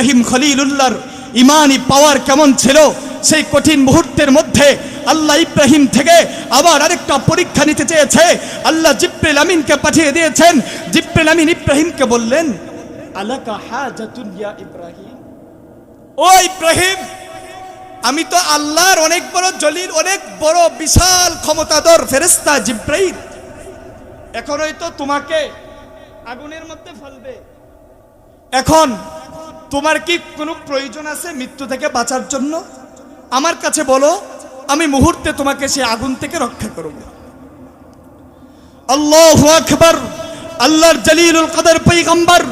ইব্রাহিম খলিলুল্লাহর ইমানি পাওয়ার কেমন ছিল? সেই কঠিন মুহূর্তের মধ্যে আল্লাহ ইব্রাহিম থেকে আবার আরেকটা পরীক্ষা নিতে চেয়েছে। আল্লাহ জিব্রিল আমিনকে পাঠিয়ে দিয়েছেন। জিব্রিল আমিন ইব্রাহিমকে বললেন, আলাকা হাজাতুন ইয়া ইব্রাহিম? ও ইব্রাহিম, আমি তো আল্লাহর অনেক বড় জলিল, অনেক বড় বিশাল ক্ষমতাধর ফেরেস্তা জিব্রাইল। এখন হয়তো তোমাকে আগুনের মধ্যে ফেলবে। এখন তোমার কি কোনো প্রয়োজন আছে মৃত্যু থেকে বাঁচার জন্য? আমার কাছে বলো, আমি মুহূর্তে তোমাকে সে আগুন থেকে রক্ষা করব। আল্লাহু আকবার, আল্লাহর জলিলুল কদর পৈগম্বর,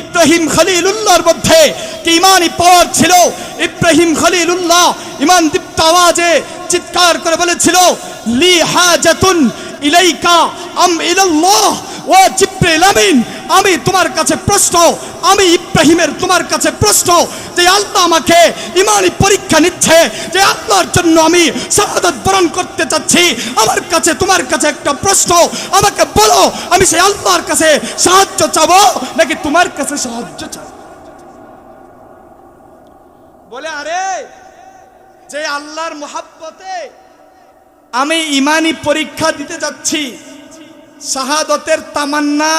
ইব্রাহিম খলিলুল্লাহর মধ্যে কি ইমানই পাওয়ার ছিল? ইব্রাহিম খলিলুল্লাহ ইমান দীপ্ত আওয়াজে চিৎকার করে বলেছিল, লি হাজাতুন ইলাইকা, আম ইলাল্লাহ ও জিব্রিল আমিন। আমি তোমার কাছে প্রশ্ন, আমি ইব্রাহিমের তোমার কাছে প্রশ্ন, যে আল্লাহ আমাকে ইমানি পরীক্ষা নিচ্ছে, যে আল্লাহর জন্য আমি শাহাদত বরণ করতে চাচ্ছি, আমার কাছে, তোমার কাছে একটা প্রশ্ন, আমাকে বলো, আমি সেই আল্লাহর কাছে সাহায্য চাবো, নাকি তোমার কাছে সাহায্য চাবো? বলে, আরে, যে আল্লাহর মোহাব্বতে আমি ইমানি পরীক্ষা দিতে যাচ্ছি। শাহাদতের তামান্না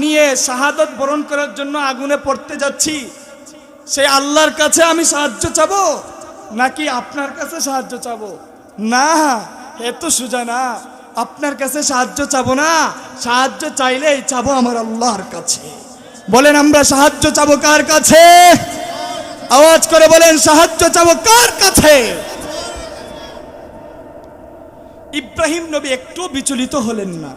নিয়ে শাহাদত বরণ করার জন্য আগুনে পড়তে যাচ্ছি। সেই আল্লাহর কাছে আমি সাহায্য চাবো, নাকি আপনার কাছে সাহায্য চাবো? না এত সোজা না। আপনার কাছে সাহায্য চাবো না। সাহায্য চাইলেই চাবো আমার আল্লাহর কাছে। বলেন, আমরা সাহায্য চাবো কার কাছে? আওয়াজ করে বলেন, সাহায্য চাবো কার কাছে? ইব্রাহিম নবী একটু বিচলিত হলেন না।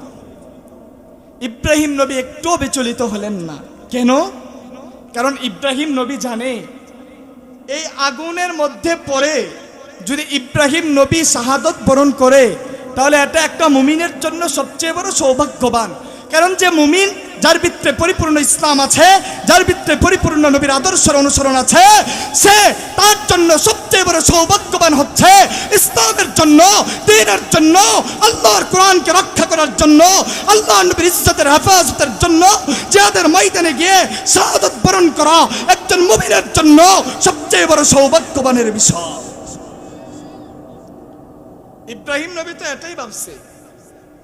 ইব্রাহিম নবী একটু বিচলিত হলেন না। কেন? কারণ ইব্রাহিম নবী জানে, এই আগুনের মধ্যে পড়ে যদি ইব্রাহিম নবী শাহাদত বরণ করে, তাহলে এটা একটা মুমিনের জন্য সবচেয়ে বড় সৌভাগ্যবান। কারণ যে মুমিন যার ভিতরে পরিপূর্ণ ইসলাম আছে, যার ভিতরে পরিপূর্ণ নবীর আদর্শের অনুসরণ আছে, সে তার জন্য সবচেয়ে বড় সৌভাগ্যবান হচ্ছে ইসলামের জন্য, দিনের জন্য, আল্লাহর কোরআনকে রক্ষা করার জন্য, আল্লাহ নবীর ইজ্জতের হেফাজতের জন্য যাদের ময়দানে গিয়ে শাহাদত বরণ করা একজন মুমিনের জন্য সবচেয়ে বড় সৌভাগ্যবানের বিষয়। ইব্রাহিম নবী তো এটাই ভাবছে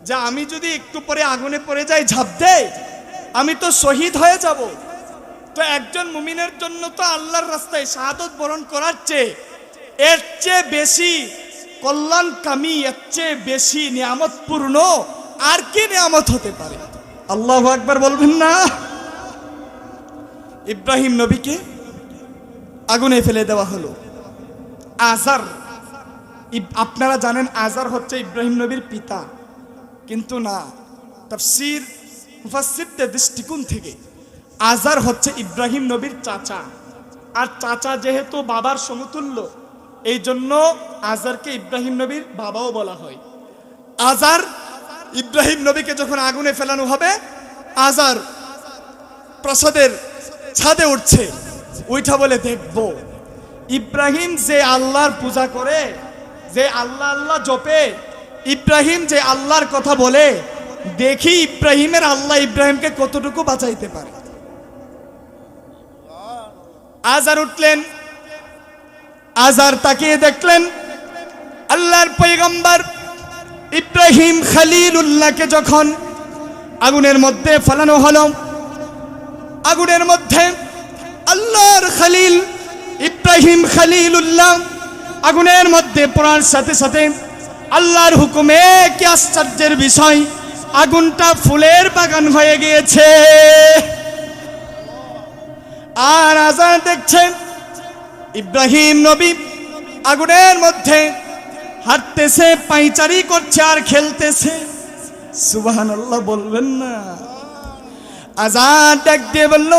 যে আমি যদি একটু পরে আগুনে পড়ে যাই, ঝাঁপ দেই আমি তো শহীদ হয়ে যাব। তো একজন মুমিনের জন্য তো আল্লাহর রাস্তায় শাহাদত বরণ করার চেয়ে, এর চেয়ে বেশি কল্যাণকামী, এর চেয়ে বেশি নিয়ামতপূর্ণ আর কি নিয়ামত হতে পারে? আল্লাহ একবার বলবেন না। ইব্রাহিম নবীকে আগুনে ফেলে দেওয়া হলো। আজার আপনারা জানেন আজার হচ্ছে ইব্রাহিম নবীর পিতা। কিন্তু না, তাফসির মুফাসসিরদের দৃষ্টিকোণ থেকে আজার হচ্ছে ইব্রাহিম নবীর চাচা। আর চাচা যেহেতু বাবার সমতুল্য এই জন্য আজারকে ইব্রাহিম নবীর বাবাও বলা হয়। আজার ইব্রাহিম নবীকে যখন আগুনে ফেলানো হবে আজার প্রাসাদের ছাদে উঠছে। ওইটা বলে দেখব, ইব্রাহিম যে আল্লাহর পূজা করে, যে আল্লাহ আল্লাহ জপে, ইব্রাহিম যে আল্লাহর কথা বলে দেখি ইব্রাহিমের আল্লাহ ইব্রাহিমকে কতটুকু বাঁচাইতে পারে। আজার উঠলেন, আজার তাকিয়ে দেখলেন, আল্লাহর পৈগম্বর ইব্রাহিম খালিলুল্লাহকে যখন আগুনের মধ্যে ফেলানো হলো, আগুনের মধ্যে আল্লাহর খালিল, ইব্রাহিম খালিলুল্লাহ আগুনের মধ্যে পড়ার সাথে সাথে আল্লাহর হুকুমে কি আশ্চর্যের বিষয় আগুনটা ফুলের বাগান হয়ে গিয়েছে। আর আজান দেখছেন ইব্রাহিম নবী আগুনের মধ্যে হাঁটতেছে, পাইচারি করছে আর খেলতেছে। সুবাহান বলবেন না। আজান ডাক দিয়ে বলল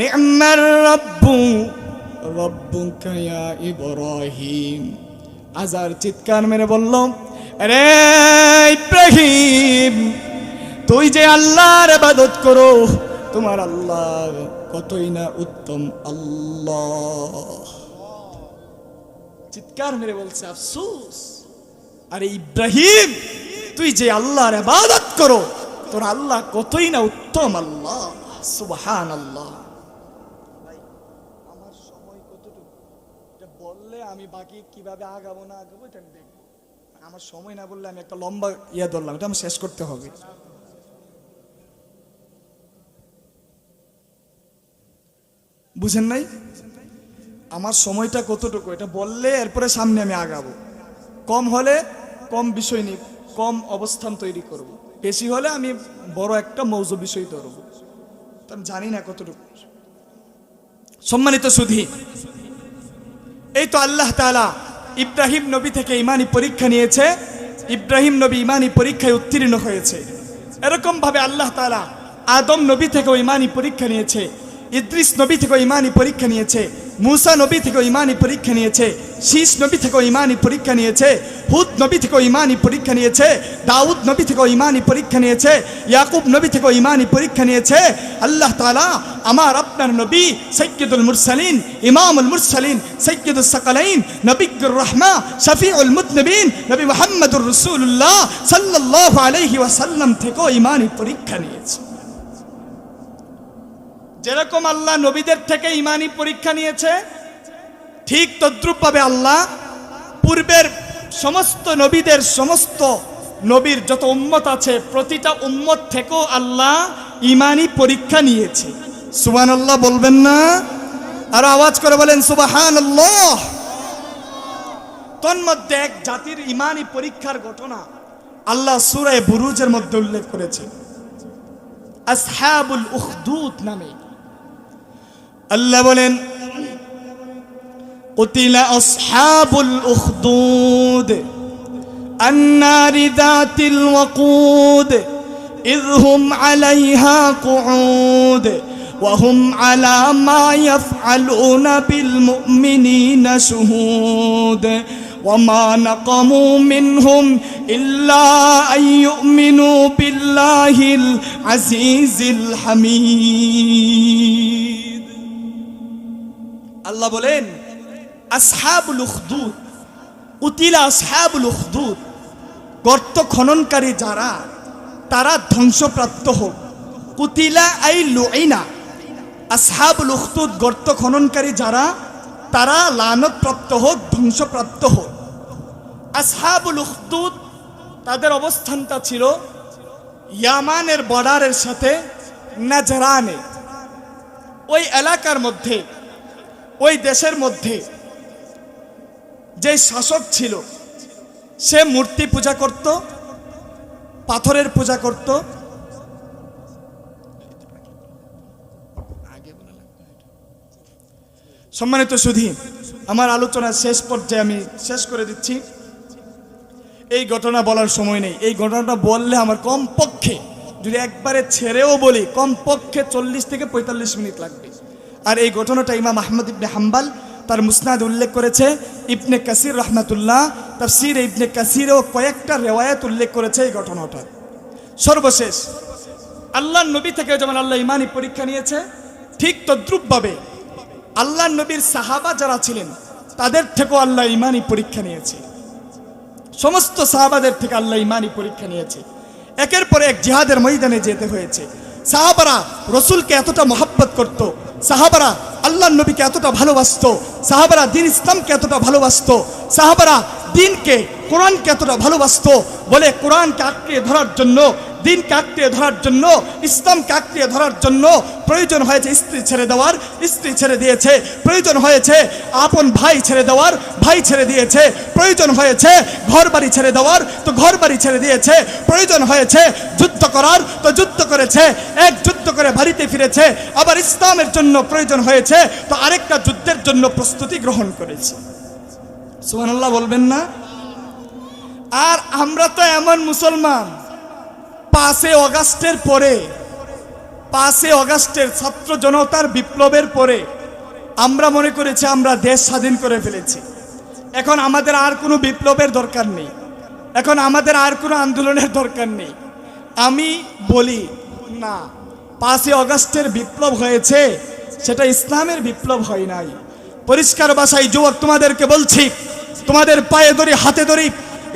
নি'মার রব্বু, রব্বুকা ইব্রাহিম। আজার চিৎকার মেরে বলল রে ইব্রাহিম, তুই যে আল্লাহর ইবাদত করো, তোমার আল্লাহ কতই না উত্তম আল্লাহ। চিৎকার মেরে বলছে, আফসোস। আরে ইব্রাহিম, তুই যে আল্লাহর ইবাদত করো, তোর আল্লাহ কতই না উত্তম আল্লাহ। সুবহান আল্লাহ আমার সময় কতটুকু? বললে আমি বাকি কীভাবে আগাবো না আগাবো এটা আমার সময় না বললে আমি একটা লম্বা ইয়ে ধরলাম, এটা আমি শেষ করতে হবে। বুঝেন নাই? আমার সময়টা কতটুকু? এটা বললে এরপরে সামনে আমি আগাবো। কম হলে কম বিষয় নিই কম অবস্থান তৈরি করব। বেশি হলে আমি বড় একটা মৌজ বিষয় ধরব। আমি জানি না কতটুকু। সম্মানিত সুধী, এই তো আল্লাহ তাআলা ইব্রাহিম নবী থেকে ইমানি পরীক্ষা নিয়েছে, ইব্রাহিম নবী ইমানি পরীক্ষায় উত্তীর্ণ হয়েছে। এরকমভাবে আল্লাহ তালা আদম নবী থেকেও ইমানি পরীক্ষা নিয়েছে। ইদ্রিস নবী থেকেও ইমানি পরীক্ষা নিয়েছে, মুসা নবী থেকেও ইমানি পরীক্ষা নিয়েছে শীষ নবী থেকেও ইমানি পরীক্ষা নিয়েছে, হুদ নবী থেকেও ইমানি পরীক্ষা নিয়েছে, দাউদ নবী থেকেও ইমানি পরীক্ষা নিয়েছে, ইয়াকুব নবী থেকেও ইমানি পরীক্ষা নিয়েছে, আল্লাহ তাআলা আমার আপনার নবী সৈয়দুল মুরসালিন, ইমামুল মুরসালিন সৈয়দুল সাকালাইন নবিকুর রহমা, শফিউল মুতনবিন নবী মুহাম্মদুর রাসূলুল্লাহ সাল্লাল্লাহু আলাইহি ওয়াসাল্লাম থেকেও ইমানি পরীক্ষা নিয়েছে। যেরকম আল্লাহ নবীদের থেকে ইমানি পরীক্ষা নিয়েছে, ঠিক তদ্রুপভাবে আল্লাহ পূর্বের সমস্ত নবীদের সমস্ত নবীর যত উম্মত আছে, প্রতিটা উম্মত থেকেও আল্লাহ ইমানি পরীক্ষা নিয়েছে। সুবান আল্লাহ বলবেন না? আর আওয়াজ করে বলেন সুবাহান আল্লাহ তন্মধ্যে এক জাতির ইমানি পরীক্ষার ঘটনা আল্লাহ সুরায় বুরুজের মধ্যে উল্লেখ করেছে। আসহাবুল উখদুদ নামে। আল্লাহ বলেন قتل أصحاب الأخدود النار ذات الوقود إذ هم عليها قعود وهم على ما يفعلون بالمؤمنين شهود وما نقموا منهم إلا أن يؤمنوا بالله العزيز الحميد আল্লাহ বলেন, আসহাবুল উখদুদ উতিলা আসহাবুল উখদুদ, গর্ত খননকারী যারা, তারা ধ্বংসপ্রাপ্ত হোক। কুতিলা আই লুইনা, আসহাবুল উখদুদ গর্ত খননকারী যারা, তারা লানতপ্রাপ্ত হোক, ধ্বংসপ্রাপ্ত হোক। আসহাবুল উখদুদ, তাদের অবস্থানটা ছিল ইয়ামানের বর্ডারের সাথে নাজরানে। ওই এলাকার মধ্যে ওই দেশের মধ্যে যে শাসক ছিল, সে মূর্তি পূজা করত, পাথরের পূজা করত। সম্মানিত সুধী, আমার আলোচনা শেষ পর্যায়ে আমি শেষ করে দিচ্ছি। এই ঘটনা বলার সময় নেই। এই ঘটনাটা বললে আমার কমপক্ষে, যদি একবারে ছেড়েও বলি, কমপক্ষে চল্লিশ থেকে পঁয়তাল্লিশ মিনিট লাগবে। আর এই ঘটনাটা ইমাম আহমদ ইবনে হাম্বাল তার মুসনাদ উল্লেখ করেছে। ইবনে কাসির রহমাতুল্লাহ তাফসির ইবনে কাসিরও কয়েকটা রেওয়ায়াত উল্লেখ করেছে এই ঘটনাটা। সর্বশেষ আল্লাহ নবী থেকে যেমন আল্লাহ ইমানি পরীক্ষা নিয়েছে, ঠিক তদ্রুপভাবে আল্লাহ নবীর সাহাবা যারা ছিলেন, তাদের থেকেও আল্লাহ ইমানি পরীক্ষা নিয়েছে। সমস্ত সাহাবাদের থেকে আল্লাহ ইমানি পরীক্ষা নিয়েছে। একের পর এক জিহাদের ময়দানে যেতে হয়েছে। সাহাবারা রসুলকে এতটা মহাব্বত করত সাহাবারা আল্লাহ নবীকে এতটা ভালোবাসতো সাহাবারা দিন ইসলামকে এতটা ভালোবাসতো। সাহাবারা দিনকে কোরআনকে এতটা ভালোবাসতো বলে কোরআনকে আঁকড়িয়ে ধরার জন্য, দিনকে আঁকড়িয়ে ধরার জন্য, ইসলামকে আঁকড়িয়ে ধরার জন্য প্রয়োজন হয়েছে স্ত্রী ছেড়ে দেওয়ার, স্ত্রী ছেড়ে দিয়েছে। প্রয়োজন হয়েছে আপন ভাই ছেড়ে দেওয়ার, ভাই ছেড়ে দিয়েছে। প্রয়োজন হয়েছে ঘর বাড়ি ছেড়ে দেওয়ার, তো ঘর বাড়ি ছেড়ে দিয়েছে। প্রয়োজন হয়েছে যুদ্ধ করার, তো যুদ্ধ করেছে। এক যুদ্ধ করে বাড়িতে ফিরেছে। আবার ইসলামের জন্য প্রয়োজন হয়েছে, তো আরেকটা যুদ্ধের জন্য প্রস্তুতি গ্রহণ করেছে। সুবহানাল্লাহ বলবেন না? আর আমরা তো এমন মুসলমান, পাঁচে অগাস্টের পরে, পাঁচে অগাস্টের ছাত্র জনতার বিপ্লবের পরে আমরা মনে করেছি আমরা দেশ স্বাধীন করে ফেলেছি। এখন আমাদের আর কোনো বিপ্লবের দরকার নেই। এখন আমাদের আর কোনো আন্দোলনের দরকার নেই। আমি বলি, না পাঁচই অগাস্টের বিপ্লব হয়েছে, সেটা ইসলামের বিপ্লব হয় নাই। পরিষ্কার বাসায় যুবক তোমাদেরকে বলছি তোমাদের পায়ে ধরি হাতে ধরি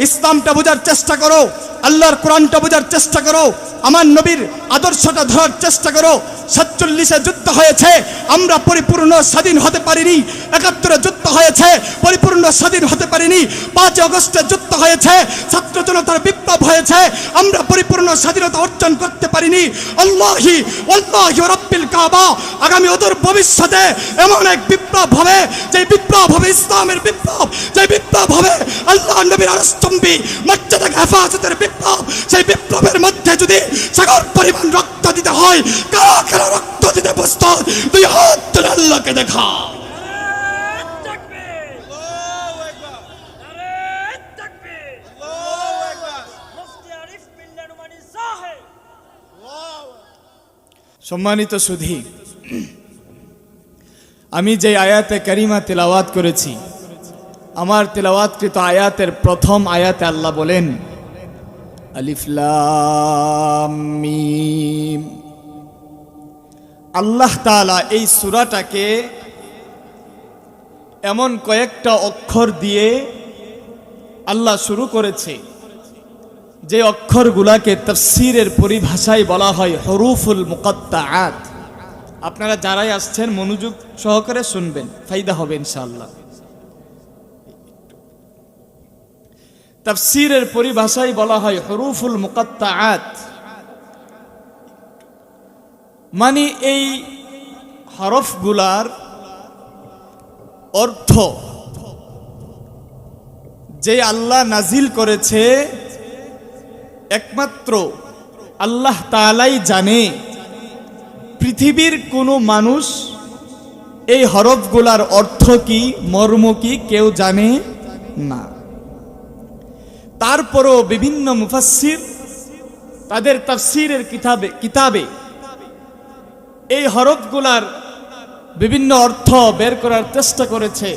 ইসলামটা বোঝার চেষ্টা করো, আল্লাহর কোরআনটা বোঝার চেষ্টা করো, আমার নবীর আদর্শটা ধরার চেষ্টা করো। সাতচল্লিশে যুদ্ধ হয়েছে, আমরা পরিপূর্ণ স্বাধীন হতে পারিনি, একাত্তরে যুদ্ধ হয়েছে, পরিপূর্ণ স্বাধীন হতে পারিনি পাঁচ অগস্টে যুদ্ধ হয়েছে, ছাত্র জনতার বিপ্লব হয়েছে, আমরা পরিপূর্ণ স্বাধীনতা অর্জন করতে পারিনি। আল্লাহি আল্লাহি রব্বিল কাবা, আগামী অদূর ভবিষ্যতে এমন এক বিপ্লব হবে যে বিপ্লব হবে ইসলামের বিপ্লব যে বিপ্লব হবে আল্লাহ নবীর আরস্তম্ভে মর্যাদা হেফাজতের বিপ্লব। সেই বিপ্লবের মধ্যে যদি সাগর পরিমাণ রক্ত দিতে হয়, কারা কারা রক্ত দিতে প্রস্তুত? তুই হাত তুলে আল্লাহকে দেখা। সম্মানিত সুধী, আমি যে আয়াতে কারিমা তেলাওয়াত করেছি আমার তেলাওয়াতকৃত আয়াতের প্রথম আয়াতে আল্লাহ বলেন, আলিফ লাম মিম। আল্লাহ তাআলা এই সূরাটাকে এমন কয়েকটা অক্ষর দিয়ে আল্লাহ শুরু করেছে। যে অক্ষরগুলাকে তফসিরের পরিভাষায় বলা হয় হরুফুল মুকত্তাআত। আপনারা যারাই আসছেন মনোযোগ সহকারে শুনবেন ফাইদা হবে ইনশাআল্লাহ। তফসিরের পরিভাষায় বলা হয় হরুফুল মুকত্তাআত। মানে এই হরফগুলার অর্থ যে আল্লাহ নাজিল করেছে একমাত্র আল্লাহ তাআলাই জানে। পৃথিবীর কোনো মানুষ এই হরফগুলার অর্থ কি, মর্ম কি, কেউ জানে না। তারপরও বিভিন্ন মুফাসসির তাদের তাফসিরের কিতাবে কিতাবে এই হরফগুলার বিভিন্ন অর্থ বের করার চেষ্টা করেছে।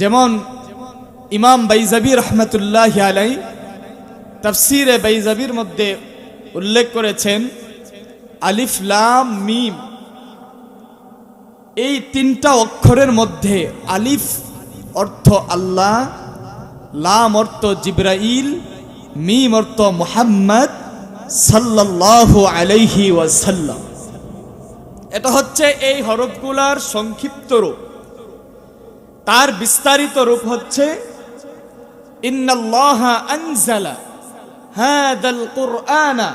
যেমন ইমাম বাইজাবি রহমতুল্লাহ আলাই তাফসিরে বাইজাবির মধ্যে উল্লেখ করেছেন, আলিফ লাম মিম। এই তিনটা অক্ষরের মধ্যে আলিফ অর্থ আল্লাহ লাম অর্থ জিব্রাইল, মিম অর্থ মোহাম্মদ সাল্লাল্লাহু আলাইহি ওয়াসাল্লাম। এটা হচ্ছে এই হরফগুলার সংক্ষিপ্ত রূপ। তার বিস্তারিত রূপ হচ্ছে কুরআনা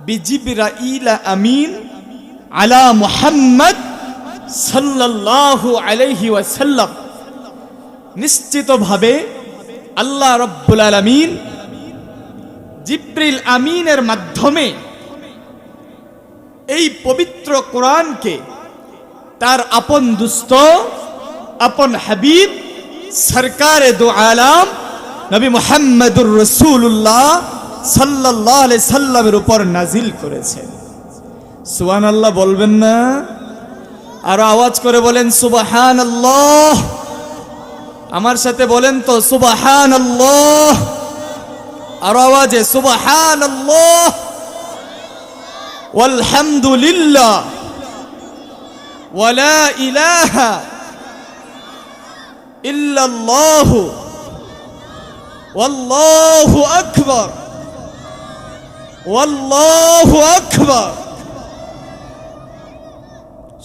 বিজিবরাইল আমিন আলা আলাইহি ওয়াসাল্লাম। নিশ্চিতভাবে আল্লাহ রব্বুল আলামিন জিব্রিল আমিনের মাধ্যমে এই পবিত্র কোরআনকে তার আপন দুস্থ আপন হাবিব, সরকার দু আলাম, নবী মুহাম্মদুর রসুল্লাহ সাল্লাহ সাল্লামের উপর নাজিল করেছেন। সুবান আল্লাহ বলবেন না? আরও আওয়াজ করে বলেন সুবাহান আল্লাহ আমার সাথে বলেন তো সুবাহান আল্লাহ আরো আওয়াজে সুবাহান আল্লাহ والحمد لله ولا إله إلا الله والله أكبر والله أكبر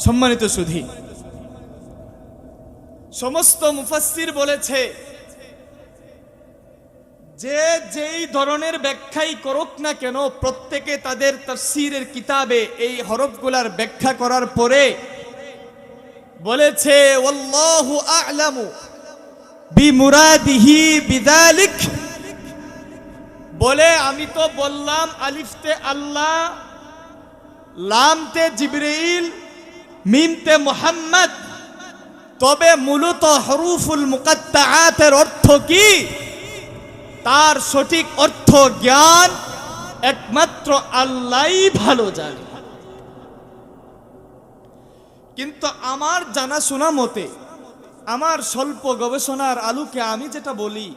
সম্মানিত সুধী সমস্ত মুফাসসির বলেছে, যে যেই ধরনের ব্যাখ্যাই করুক না কেন, প্রত্যেকে তাদের তাফসীরের কিতাবে এই হরফগুলার ব্যাখ্যা করার পরে বলেছে, ওয়াল্লাহু আ'লামু বিমুরাদিহি বিদালিক বলে, আমি তো বললাম আলিফতে আল্লাহ, লামতে জিবরাইল, মিমতে মুহাম্মদ। তবে মূলত হরুফুল মুকাত্তাআতের অর্থ কি? তার সঠিক অর্থ জ্ঞান। একমাত্র আল্লাহই ভালো জানে। কিন্তু আমার জানাশোনা মতে, আমার স্বল্প গবেষণার আলোকে আমি যেটা বলি,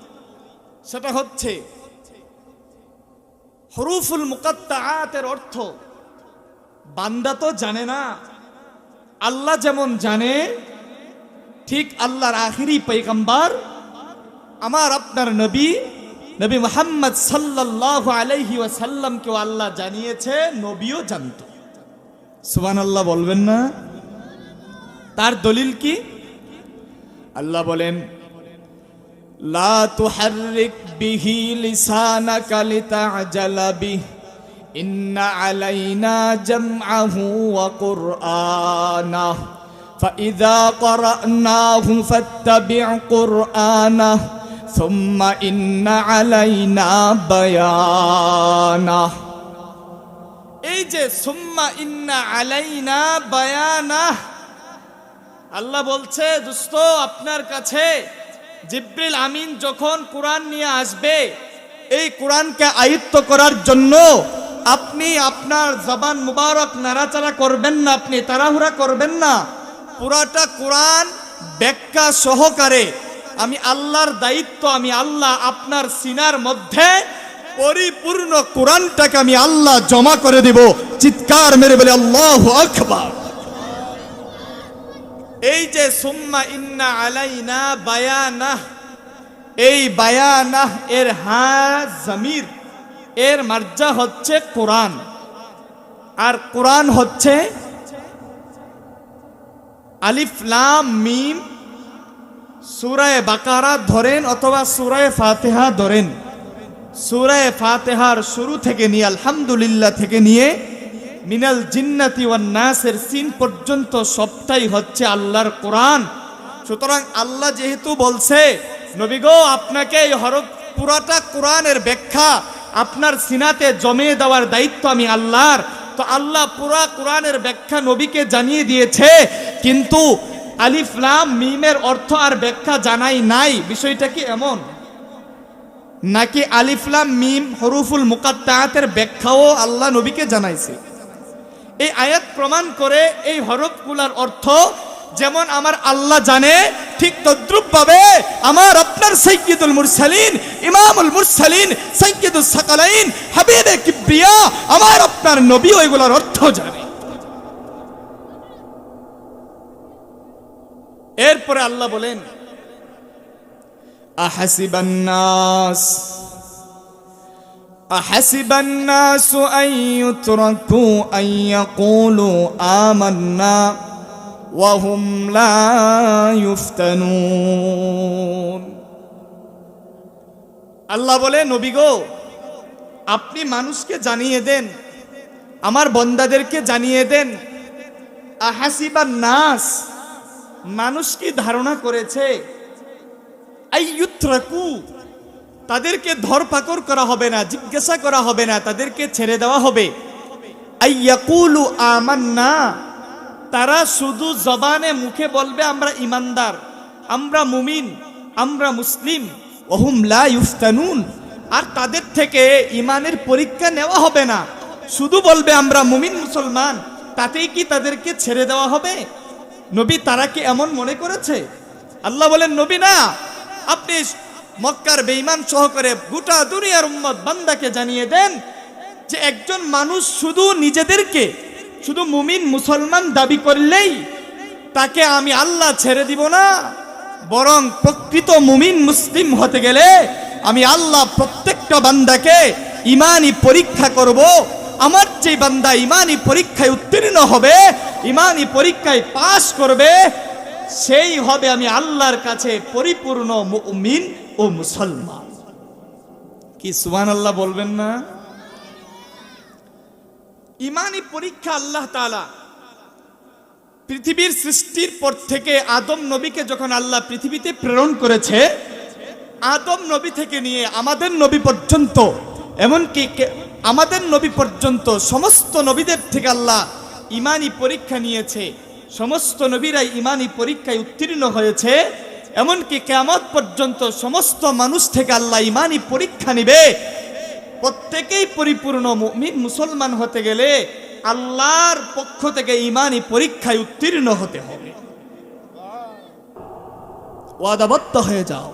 সেটা হচ্ছে, হরুফুল মুকাত্তাআতের অর্থ, বান্দা তো জানে না, আল্লাহ যেমন জানে ঠিক আল্লাহর আখিরি পৈগম্বর আমার আপনার নবী নবী মোহাম্মদ সাল্লাল্লাহু আলাইহি ওয়াসাল্লামকেও আল্লাহ জানিয়েছে, নবীও জানত। সুবান আল্লাহ বলবেন না? তার দলিল কি? আল্লাহ বলেন, লা ইন্না فإذا قرأناه فاتبع قرآنه ثم إن علينا بيانه এই যে সুম্মা ইন্না আলাইনা বায়ানা আল্লাহ বলছে দোস্ত আপনার কাছে জিব্রিল আমিন যখন কোরআন নিয়ে আসবে এই কোরআনকে আয়ত্ত করার জন্য আপনি আপনার জবান মুবারক নাড়াচাড়া করবেন না আপনি তাড়াহুড়া করবেন না পুরাটা কোরআন ব্যাখ্যা সহকারে আমি আল্লাহর দায়িত্ব, আমি আল্লাহ আপনার সিনার মধ্যে পরিপূর্ণ কোরআনটাকে আমি আল্লাহ জমা করে দিব। চিৎকার মেরে বলে, আল্লাহ আকবার। এই যে, সুম্মা ইন্না আলাইনা বায়ানাহ। এই বায়ানাহ এর হা জমির, এর মার্জা হচ্ছে কোরআন। আর কোরআন হচ্ছে আলিফ, লাম, মিম, সুরায় বাকারা ধরেন অথবা সুরায় ফাতেহা ধরেন। সুরায় ফাতেহার শুরু থেকে নিয়ে, আলহামদুলিল্লাহ থেকে নিয়ে, মিনাল জিন্নাতি ওয়ান নাসের সিন পর্যন্ত সবটাই হচ্ছে আল্লাহর কোরআন। সুতরাং আল্লাহ যেহেতু বলছে নবীগো আপনাকে এই হরফ পুরাটা কোরআনের ব্যাখ্যা, আপনার সিনাতে জমিয়ে দেওয়ার দায়িত্ব আমি আল্লাহর। তো আল্লাহ পুরা কোরআনের ব্যাখ্যা নবীকে জানিয়ে দিয়েছে, কিন্তু আলিফলাম মিমের অর্থ আর ব্যাখ্যা জানাই নাই। বিষয়টা কি এমন? নাকি আলিফলাম মিম, হরুফুল মুকাত্তাহাতের ব্যাখ্যাও আল্লাহ নবীকে জানাইছে? এই আয়াত প্রমাণ করে এই হরফগুলার অর্থ যেমন আমার আল্লাহ জানে ঠিক তদ্রুপ ভাবে আমার আপনার সৈয়দুল মুরসালিন ইমামুল মুরসালিন সৈয়দুল সাকালাইন হাবিবে কিবরিয়া আমার আপনার নবী ওইগুলার অর্থ জানে এরপরে আল্লাহ বলেন أحسب الناس أحسب الناس أن يتركوا أن يقولوا آمنا وهم لا يفتنون আল্লাহ বলে নবী গো আপনি মানুষকে জানিয়ে দেন আমার বন্দাদেরকে জানিয়ে দেন আহাসিবার নাস মানুষ কি ধারণা করেছে আইয়ুত্রাকু তাদেরকে ধরপাকড় করা হবে না জিজ্ঞাসা করা হবে না তাদেরকে ছেড়ে দেওয়া হবে আইয়াকুলু আমান্না তারা শুধু জবানে মুখে বলবে, আমরা ইমানদার, আমরা মুমিন, আমরা মুসলিম লা ইউফতানুন। আর তাদের থেকে ইমানের পরীক্ষা নেওয়া হবে না। শুধু বলবে, আমরা মুমিন মুসলমান। তাতেই কি তাদেরকে ছেড়ে দেওয়া হবে? নবী তারা কি এমন মনে করেছে? আল্লাহ বলেন, নবী না, আপনি মক্কার বেঈমান সহকারে গোটা দুনিয়ার উম্মত বান্দাকে জানিয়ে দেন যে একজন মানুষ শুধু নিজেদেরকে শুধু মুমিন মুসলমান দাবি করলেই তাকে আমি আল্লাহ ছেড়ে দিব না, বরং প্রকৃত মুমিন মুসলিম হতে গেলে আমি আল্লাহ প্রত্যেকটা বান্দাকে ইমানই পরীক্ষা করব। আমার যে বান্দা ইমানই পরীক্ষায় উত্তীর্ণ হবে, ইমানই পরীক্ষায় পাশ করবে, সেই হবে আমি আল্লাহর কাছে পরিপূর্ণ মুমিন ও মুসলমান। কি সুবহান আল্লাহ বলবেন না? ইমানি পরীক্ষা আল্লাহ তাআলা পৃথিবীর সৃষ্টির পর থেকে আদম নবীকে যখন আল্লাহ পৃথিবীতে প্রেরণ করেছে, আদম নবী থেকে নিয়ে আমাদের নবী পর্যন্ত, এমনকি আমাদের নবী পর্যন্ত সমস্ত নবীদের থেকে আল্লাহ ইমানি পরীক্ষা নিয়েছে। সমস্ত নবীরাই ইমানি পরীক্ষায় উত্তীর্ণ হয়েছে, এমনকি কেয়ামত পর্যন্ত সমস্ত মানুষ থেকে আল্লাহ ইমানি পরীক্ষা নিবে। প্রত্যেকেই পরিপূর্ণ মুমিন, মুসলমান হতে গেলে আল্লাহর পক্ষ থেকে ইমানি পরীক্ষায় উত্তীর্ণ হতে হবে। ওয়াদাবত্ত হয়ে যাও।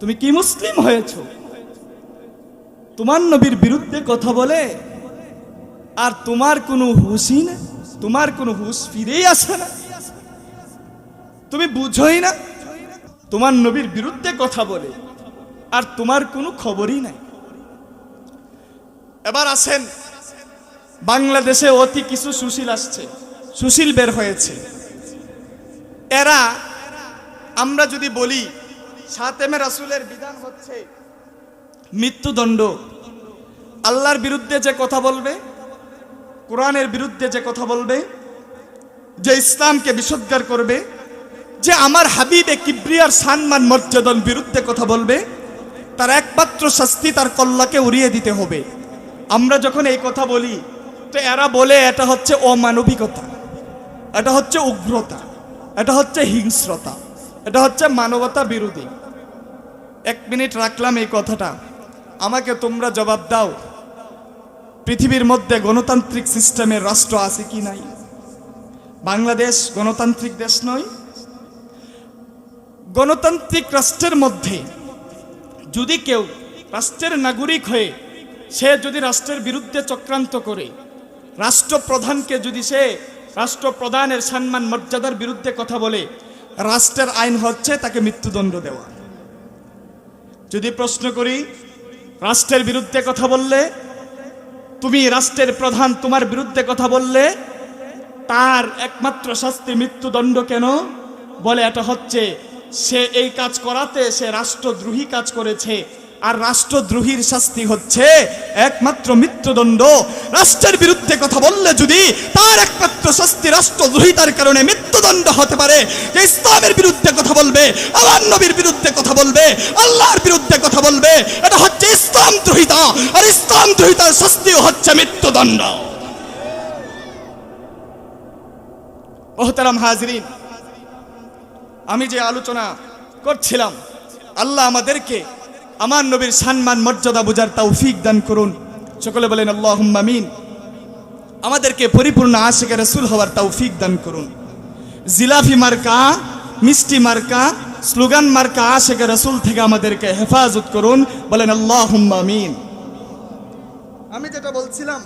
তুমি কি মুসলিম হয়েছো? তোমার নবীর বিরুদ্ধে কথা বলে, আর তোমার কোনো হুশই না, তোমার কোনো হুশ ফিরেই আসে না। তুমি বুঝোই না, তোমার নবীর বিরুদ্ধে কথা বলে। আর তোমার কোনো খবরই নাই। এবার আসেন, বাংলাদেশে অতি কিছু সুশীল আসছে, সুশীল বের হয়েছে। এরা, আমরা যদি বলি, সাতেমে রাসুলের বিধান হচ্ছে মৃত্যুদণ্ড। আল্লাহর বিরুদ্ধে যে কথা বলবে, কোরআনের বিরুদ্ধে যে কথা বলবে, যে ইসলামকে বিসর্গার করবে, যে আমার হাবিবে কিব্রিয়ার সানমান মর্যাদার বিরুদ্ধে কথা বলবে তার একমাত্র শাস্তি তার কল্লাকে উড়িয়ে দিতে হবে। আমরা যখন এই কথা বলি, তো এরা বলে এটা হচ্ছে অমানবিকতা, এটা হচ্ছে উগ্রতা, এটা হচ্ছে হিংস্রতা, এটা হচ্ছে মানবতা বিরোধী। এক মিনিট রাখলাম এই কথাটা। আমাকে তোমরা জবাব দাও, পৃথিবীর মধ্যে গণতান্ত্রিক সিস্টেমের রাষ্ট্র আছে কি নাই? বাংলাদেশ গণতান্ত্রিক দেশ নয়। গণতান্ত্রিক রাষ্ট্রের মধ্যে যদি কেউ রাষ্ট্রের নাগরিক হয়ে সে যদি রাষ্ট্রের বিরুদ্ধে চক্রান্ত করে, রাষ্ট্রপ্রধানকে যদি সে রাষ্ট্রপ্রধানের সম্মান, মর্যাদার বিরুদ্ধে কথা বলে, রাষ্ট্রের আইন হচ্ছে তাকে মৃত্যুদণ্ড দেওয়া। যদি প্রশ্ন করি, রাষ্ট্রের বিরুদ্ধে কথা বললে, তুমি রাষ্ট্রের প্রধান, তোমার বিরুদ্ধে কথা বললে, তার একমাত্র শাস্তি মৃত্যুদণ্ড কেন? বলে এটা হচ্ছে সে এই কাজ করাতে, সে রাষ্ট্রদ্রোহী কাজ করেছে। আর রাষ্ট্রদ্রোহীর শাস্তি হচ্ছে একমাত্র মৃত্যুদণ্ড। রাষ্ট্রের বিরুদ্ধে কথা বললে যদি তার একমাত্র শাস্তি রাষ্ট্রদ্রোহিতার কারণে মৃত্যুদণ্ড হতে পারে। যে ইসলামের বিরুদ্ধে কথা বলবে, আমার নবীর বিরুদ্ধে কথা বলবে, আল্লাহর বিরুদ্ধে কথা বলবে, এটা হচ্ছে ইসলাম দ্রোহিতা। আর ইসলাম দ্রোহিতার শাস্তিও হচ্ছে মৃত্যুদণ্ড। মোহতারাম হাজরিন আমি যে আলোচনা করছিলাম, আল্লাহ আমাদেরকে আমার নবীর সম্মান, মর্যাদা বোঝার তৌফিক দান করুন। সকলে বলেন আল্লাহ মিন আমাদেরকে পরিপূর্ণ আশেকে রসুল হওয়ার তৌফিক দান করুন। জিলাফি মার্কা, মিষ্টি মার্কা, স্লোগান মার্কা আশেকে রসুল থেকে আমাদেরকে হেফাজত করুন। বলেন আল্লাহ মিন আমি যেটা বলছিলাম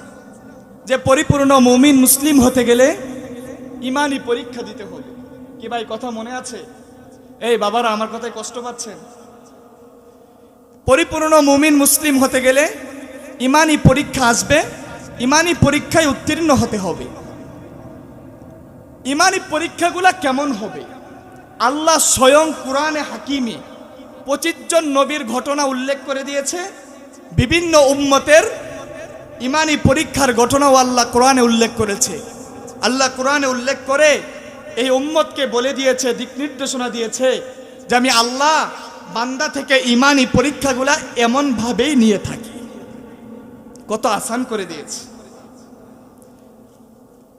যে পরিপূর্ণ মুমিন মুসলিম হতে গেলে ইমানই পরীক্ষা দিতে হবে। কি ভাই, কথা মনে আছে? এই বাবারা আমার কথায় কষ্ট পাচ্ছেন। পরিপূর্ণ মুমিন মুসলিম হতে গেলে ইমানি পরীক্ষা আসবে ইমানি পরীক্ষায় উত্তীর্ণ হতে হবে। ইমানি পরীক্ষাগুলা কেমন হবে? আল্লাহ স্বয়ং কোরআনে হাকিমে পঁচিশ জন নবীর ঘটনা উল্লেখ করে দিয়েছে। বিভিন্ন উম্মতের ইমানি পরীক্ষার ঘটনাও আল্লাহ কোরআনে উল্লেখ করেছে। আল্লাহ কোরআনে উল্লেখ করে এই উম্মতকে বলে দিয়েছে, দিক নির্দেশনা দিয়েছে যে আমি আল্লাহ বান্দা থেকে ইমানি পরীক্ষাগুলা এমনভাবেই নিয়ে থাকি। কত আসান করে দিয়েছে।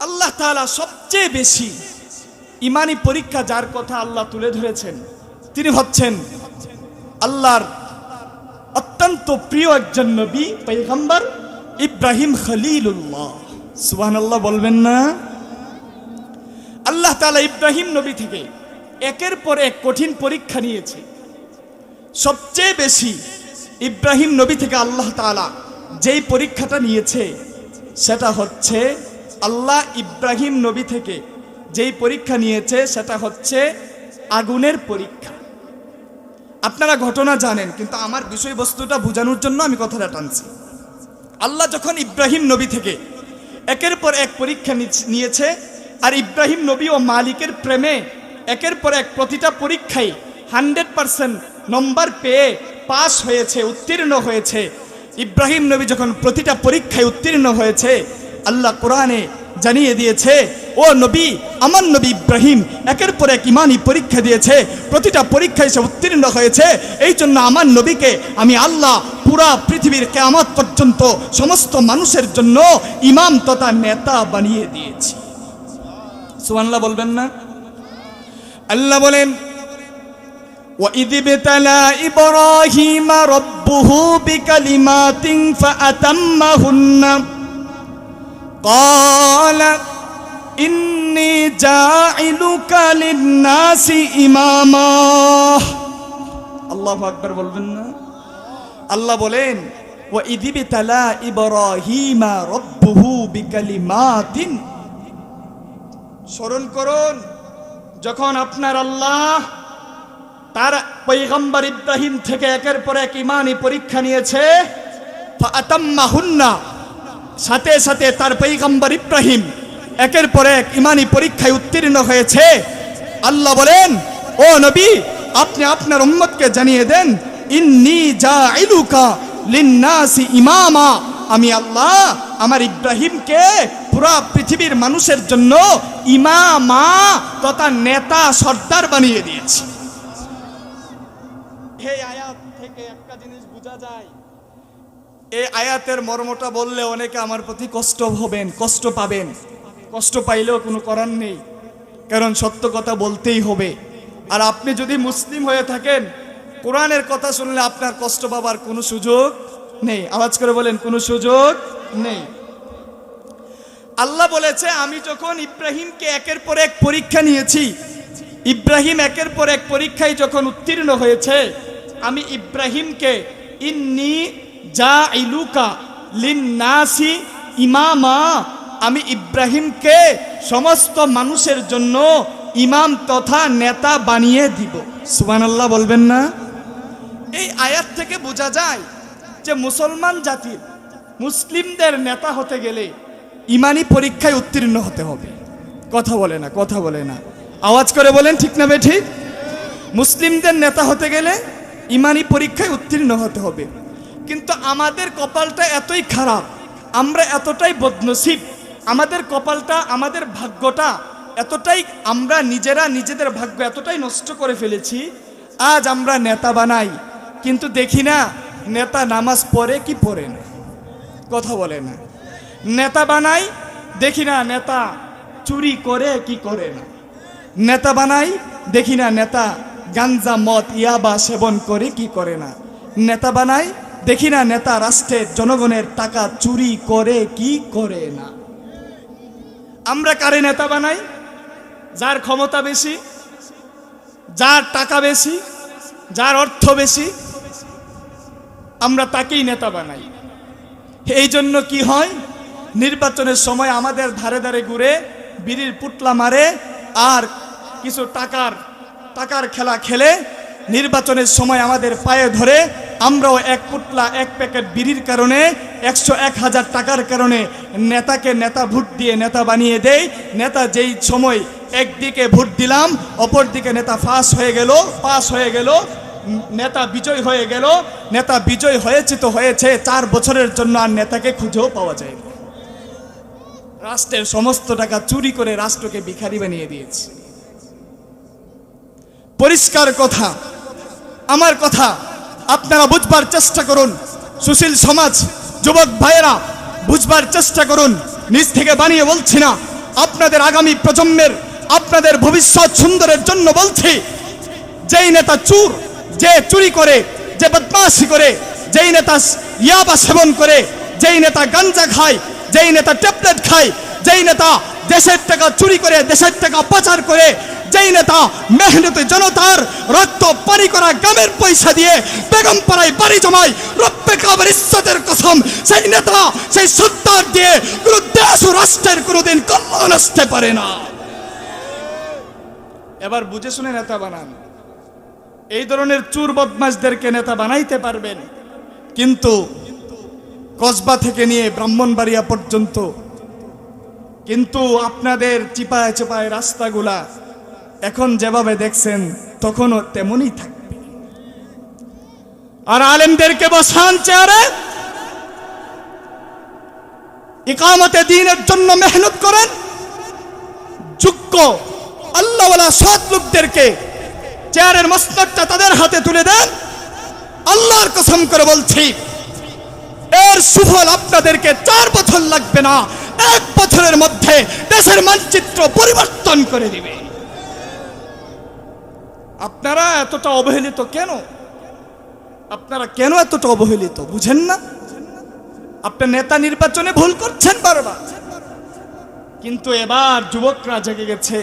আল্লাহ তাআলা সবচেয়ে বেশি ইমানি পরীক্ষা যার কথা আল্লাহ তুলে ধরেছেন, তিনি হচ্ছেন আল্লাহর অত্যন্ত প্রিয় একজন নবী পৈগম্বর ইব্রাহিম খলিলুল্লাহ। সুবহানাল্লাহ বলবেন না? আল্লাহ তাআলা ইব্রাহিম নবী থেকে একের পর এক কঠিন পরীক্ষা নিয়েছে। সবচেয়ে বেশি ইব্রাহিম নবী থেকে আল্লাহ তাআলা যেই পরীক্ষাটা নিয়েছে, সেটা হচ্ছে আল্লাহ ইব্রাহিম নবী থেকে যেই পরীক্ষা নিয়েছে, সেটা হচ্ছে আগুনের পরীক্ষা। আপনারা ঘটনা জানেন, কিন্তু আমার বিষয়বস্তুটা বোঝানোর জন্য আমি কথাটা টানছি। আল্লাহ যখন ইব্রাহিম নবী থেকে একের পর এক পরীক্ষা নিয়েছে আর ইব্রাহিম নবী ও মালিকের প্রেমে একের পর এক প্রতিটা পরীক্ষায় হান্ড্রেড পার্সেন্ট নম্বর পেয়ে পাস হয়েছে, উত্তীর্ণ হয়েছে। ইব্রাহিম নবী যখন প্রতিটা পরীক্ষায় উত্তীর্ণ হয়েছে, আল্লাহ কোরআনে জানিয়ে দিয়েছে, ও নবী, আমার নবী ইব্রাহিম একের পর এক ইমানই পরীক্ষা দিয়েছে, প্রতিটা পরীক্ষায় সে উত্তীর্ণ হয়েছে। এই জন্য আমার নবীকে আমি আল্লাহ পুরা পৃথিবীর কেয়ামত পর্যন্ত সমস্ত মানুষের জন্য ইমাম তথা নেতা বানিয়ে দিয়েছি। সুবহানাল্লাহ বলবেন না আল্লাহ বলেন وإذ ابتلى إبراهيم ربه بكلمات فأتمهن قال إني جاعلك للناس إماما আল্লাহ আকবর বলবেন না আল্লাহ বলেন ও ইদিবি তালা ইব্রাহিমা রব্বুহু বিকালিমাতিন স্মরণ করুন, যখন আপনার আল্লাহ তার পৈগম্বর ইব্রাহিম থেকে একের পর এক ইমানি পরীক্ষা নিয়েছে সাথে সাথে তার পৈগম্বর ইব্রাহিম একের পর এক ইমানি পরীক্ষায় উত্তীর্ণ হয়েছে। আল্লাহ বলেন, ও নবী, আপনি আপনার উম্মতকে জানিয়ে দেন, ইন্নি জাইলুকা লিন্নাসি ইমামা। আমি আল্লাহ আমার ইব্রাহিমকে পুরা পৃথিবীর মানুষের জন্য ইমামা তথা নেতা সর্দার বানিয়ে দিয়েছে। এই আয়াত থেকে একটা জিনিস বোঝা যায়। এই আয়াতের মর্মটা বললে অনেকে আমার প্রতি কষ্ট হবেন কষ্ট পাবেন। কষ্ট পাইলেও কোনো করার নেই কারণ সত্য কথা বলতেই হবে। আর আপনি যদি মুসলিম হয়ে থাকেন কোরআনের কথা শুনলে আপনার কষ্ট পাবার কোনো সুযোগ নেই। আওয়াজ করে বলেন কোনো সুযোগ নেই। আল্লাহ বলেছে, আমি যখন ইব্রাহিমকে একের পর এক পরীক্ষা নিয়েছি, ইব্রাহিম একের পর এক পরীক্ষায় যখন উত্তীর্ণ হয়েছে, আমি ইব্রাহিমকে, ইন্নি যা ইলুকা লিন্নাসি ইমামা আমি ইব্রাহিমকে সমস্ত মানুষের জন্য ইমাম তথা নেতা বানিয়ে দিব। সুবহানাল্লাহ বলবেন না? এই আয়াত থেকে বোঝা যায় যে মুসলমান জাতির, মুসলিমদের নেতা হতে গেলে ইমানি পরীক্ষায় উত্তীর্ণ হতে হবে। কথা বলে না, কথা বলে না। আওয়াজ করে বলেন, ঠিক না ঠিক মুসলিমদের নেতা হতে গেলে ইমানি পরীক্ষায় উত্তীর্ণ হতে হবে। কিন্তু আমাদের কপালটা এতই খারাপ, আমরা এতটাই বদনসিব, আমাদের কপালটা, আমাদের ভাগ্যটা এতটাই আমরা নিজেরা নিজেদের ভাগ্য এতটাই নষ্ট করে ফেলেছি, আজ আমরা নেতা বানাই। কিন্তু দেখি না, নেতা নামাজ পড়ে কি পড়ে না? কথা বলে না। নেতা বানাই, দেখি না নেতা চুরি করে কি করে না। নেতা বানাই, দেখি না নেতা গাঞ্জা, মদ, ইয়াবা সেবন করে কি করে না। নেতা বানাই, দেখি না নেতা রাষ্ট্রের জনগণের টাকা চুরি করে কি করে না। আমরা কারে নেতা বানাই? যার ক্ষমতা বেশি, যার টাকা বেশি, যার অর্থ বেশি, আমরা তাকেই নেতা বানাই। এই জন্য কি হয়? নির্বাচনের সময় আমাদের ধারে ধারে ঘুরে বিড়ির পুটলা মারে আর কিছু টাকার টাকার খেলা খেলে নির্বাচনের সময় আমাদের পায়ে ধরে আমরাও এক পুটলা, এক প্যাকেট বিড়ির কারণে, একশো এক হাজার টাকার কারণে নেতাকে নেতা ভোট দিয়ে নেতা বানিয়ে দেই। নেতা যেই সময় একদিকে ভোট দিলাম অপর দিকে নেতা ফাঁস হয়ে গেল পাস হয়ে গেল, নেতা বিজয় হয়ে গেল। নেতা বিজয় হয়েছে তো হয়েছে, চার বছরের জন্য আর নেতাকে খুঁজেও পাওয়া যায় রাষ্ট্রের সমস্ত টাকা চুরি করে রাষ্ট্রকে ভিখারি বানিয়ে দিয়েছে। পরিষ্কার কথা, আমার কথা, আপনারা বুঝবার চেষ্টা করুন। সুশীল সমাজ, যুবক ভাইয়েরা, বুঝবার চেষ্টা করুন। নিজ থেকে বানিয়ে বলছি না, আপনাদের আগামী প্রজন্মের, আপনাদের ভবিষ্যৎ সুন্দরের জন্য বলছি, যেই নেতা চুর, যে চুরি করে, যে বদমাশি করে, যেই নেতা ইয়াবা সেবন করে, যেই নেতা গাঞ্জা খায় যেই নেতা ট্যাবলেট খায়, যেই নেতা দেশের টাকা চুরি করে, দেশের টাকা পাচার করে, যেই নেতা মেহনতি জনতার রক্ত পানি করা গ্রামের পয়সা দিয়ে বেগম পাড়ায় বাড়ি জমায়, রব্বে কাবার ইজ্জতের কসম, সেই নেতা, সেই সত্তার দিয়ে কোনো দেশ রাষ্ট্রের কোনোদিন কল্যাণ আসতে পারে না। এবার বুঝে শুনে নেতা বানান। এই ধরনের চুর বদমাশদেরকে নেতা বানাইতে পারবেন, কিন্তু কসবা থেকে নিয়ে ব্রাহ্মণবাড়িয়া পর্যন্ত। কিন্তু আপনাদের চিপায় চিপায় রাস্তাগুলা এখন যেভাবে দেখছেন, তখনও তেমনই থাকবে। আর আলেমদেরকে বসান চেয়ারে। ইকামতে দিনের জন্য মেহনত করেন। যোগ্য আল্লাহওয়ালা সৎ লোকদেরকে চেয়ারের মস্তকটা তাদের হাতে তুলে দেন। আল্লাহর কসম করে বলছি। এর সুফল আপনাদেরকে চার বছর লাগবে না, এক বছরের মধ্যে দেশের মানচিত্র পরিবর্তন করে দিবে। আপনারা এতটা অবহেলিত কেন? আপনারা কেন এতটা অবহেলিত? বুঝেন না? আপনার নেতা নির্বাচনে ভুল করছেন বারবার। কিন্তু এবার যুবকরা জেগে গেছে,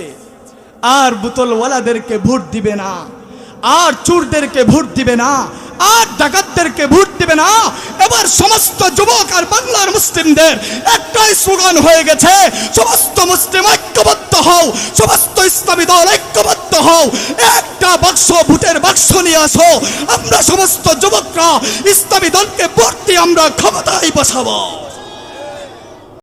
আর বোতলওয়ালাদেরকে ভোট দিবে না। আর চুরদেরকে ভোট দিবে না, আর ডাকাতদেরকে ভোট দিবে না। এবার সমস্ত যুবক আর বাংলার মুসলিমদের একটাই স্লোগান হয়ে গেছে, সমস্ত মুসলিম ঐক্যবদ্ধ হও, সমস্ত ইসলামী দল ঐক্যবদ্ধ হও, একটা বাক্স, ভোটের বাক্স নিয়ে আসো। আমরা সমস্ত যুবকরা ইসলামী দলকে দিয়ে আমরা ক্ষমতায় বসাবো।